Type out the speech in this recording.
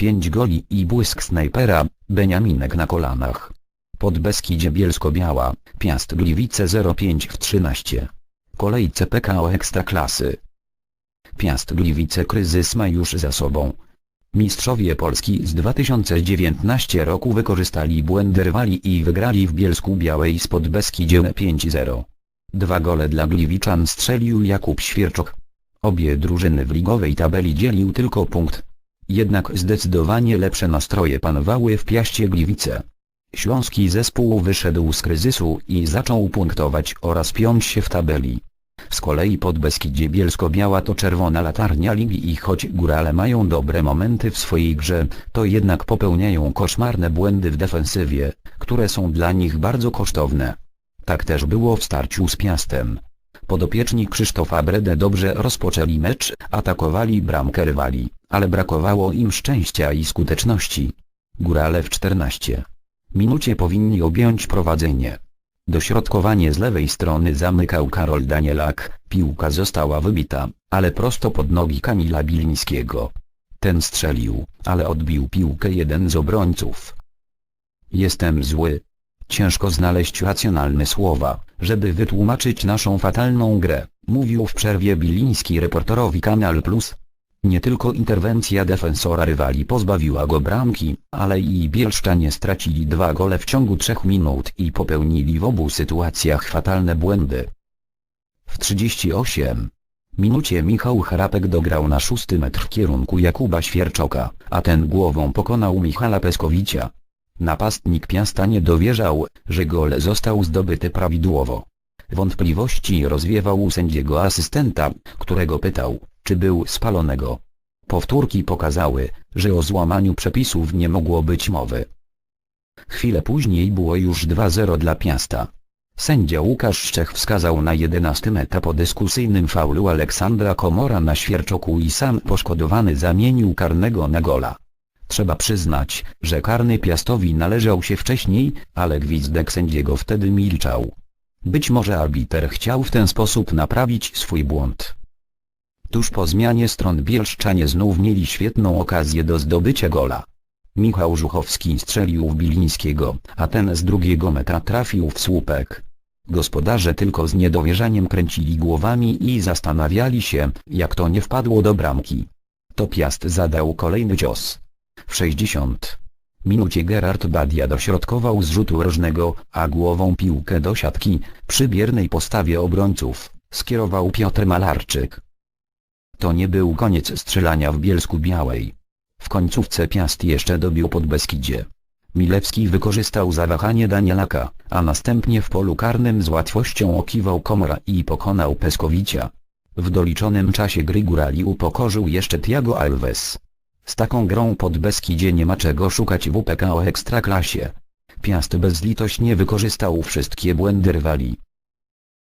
5 goli i błysk snajpera, Beniaminek na kolanach. Pod Beskidzie Bielsko-Biała, Piast Gliwice 05 w 13. Kolejce PKO Ekstraklasy. Piast Gliwice kryzys ma już za sobą. Mistrzowie Polski z 2019 roku wykorzystali błędy rywali i wygrali w Bielsku Białej spod Beskidzie 5-0. Dwa gole dla Gliwiczan strzelił Jakub Świerczok. Obie drużyny w ligowej tabeli dzielił tylko punkt. Jednak zdecydowanie lepsze nastroje panowały w Piaście Gliwice. Śląski zespół wyszedł z kryzysu i zaczął punktować oraz piąć się w tabeli. Z kolei pod Beskidzie Bielsko-Biała to czerwona latarnia ligi i choć górale mają dobre momenty w swojej grze, to jednak popełniają koszmarne błędy w defensywie, które są dla nich bardzo kosztowne. Tak też było w starciu z Piastem. Podopieczni Krzysztofa Brede dobrze rozpoczęli mecz, atakowali bramkę rywali, ale brakowało im szczęścia i skuteczności. Górale w 14 minucie powinni objąć prowadzenie. Dośrodkowanie z lewej strony zamykał Karol Danielak, piłka została wybita, ale prosto pod nogi Kamila Bilińskiego. Ten strzelił, ale odbił piłkę jeden z obrońców. Jestem zły. Ciężko znaleźć racjonalne słowa, żeby wytłumaczyć naszą fatalną grę, mówił w przerwie Biliński reporterowi Kanal Plus. Nie tylko interwencja defensora rywali pozbawiła go bramki, ale i Bielszczanie stracili dwa gole w ciągu trzech minut i popełnili w obu sytuacjach fatalne błędy. W 38 minucie Michał Harapek dograł na szósty metr w kierunku Jakuba Świerczoka, a ten głową pokonał Michala Peskowicia. Napastnik Piasta nie dowierzał, że gol został zdobyty prawidłowo. Wątpliwości rozwiewał sędziego asystenta, którego pytał, czy był spalonego. Powtórki pokazały, że o złamaniu przepisów nie mogło być mowy. Chwilę później było już 2-0 dla Piasta. Sędzia Łukasz Szczech wskazał na 11 etap po dyskusyjnym faulu Aleksandra Komora na Świerczoku i sam poszkodowany zamienił karnego na gola. Trzeba przyznać, że karny Piastowi należał się wcześniej, ale gwizdek sędziego wtedy milczał. Być może arbiter chciał w ten sposób naprawić swój błąd. Tuż po zmianie stron Bielszczanie znów mieli świetną okazję do zdobycia gola. Michał Żuchowski strzelił w Bilińskiego, a ten z drugiego metra trafił w słupek. Gospodarze tylko z niedowierzaniem kręcili głowami i zastanawiali się, jak to nie wpadło do bramki. To Piast zadał kolejny cios. W 60 minucie Gerard Badia dośrodkował z rzutu rożnego, a głową piłkę do siatki, przy biernej postawie obrońców, skierował Piotr Malarczyk. To nie był koniec strzelania w Bielsku Białej. W końcówce Piast jeszcze dobił pod Beskidzie. Milewski wykorzystał zawahanie Danielaka, a następnie w polu karnym z łatwością okiwał Komora i pokonał Peskowicia. W doliczonym czasie gry Górali upokorzył jeszcze Tiago Alves. Z taką grą pod Beskidzie nie ma czego szukać w PKO Ekstraklasie. Piast bezlitośnie wykorzystał wszystkie błędy rywali,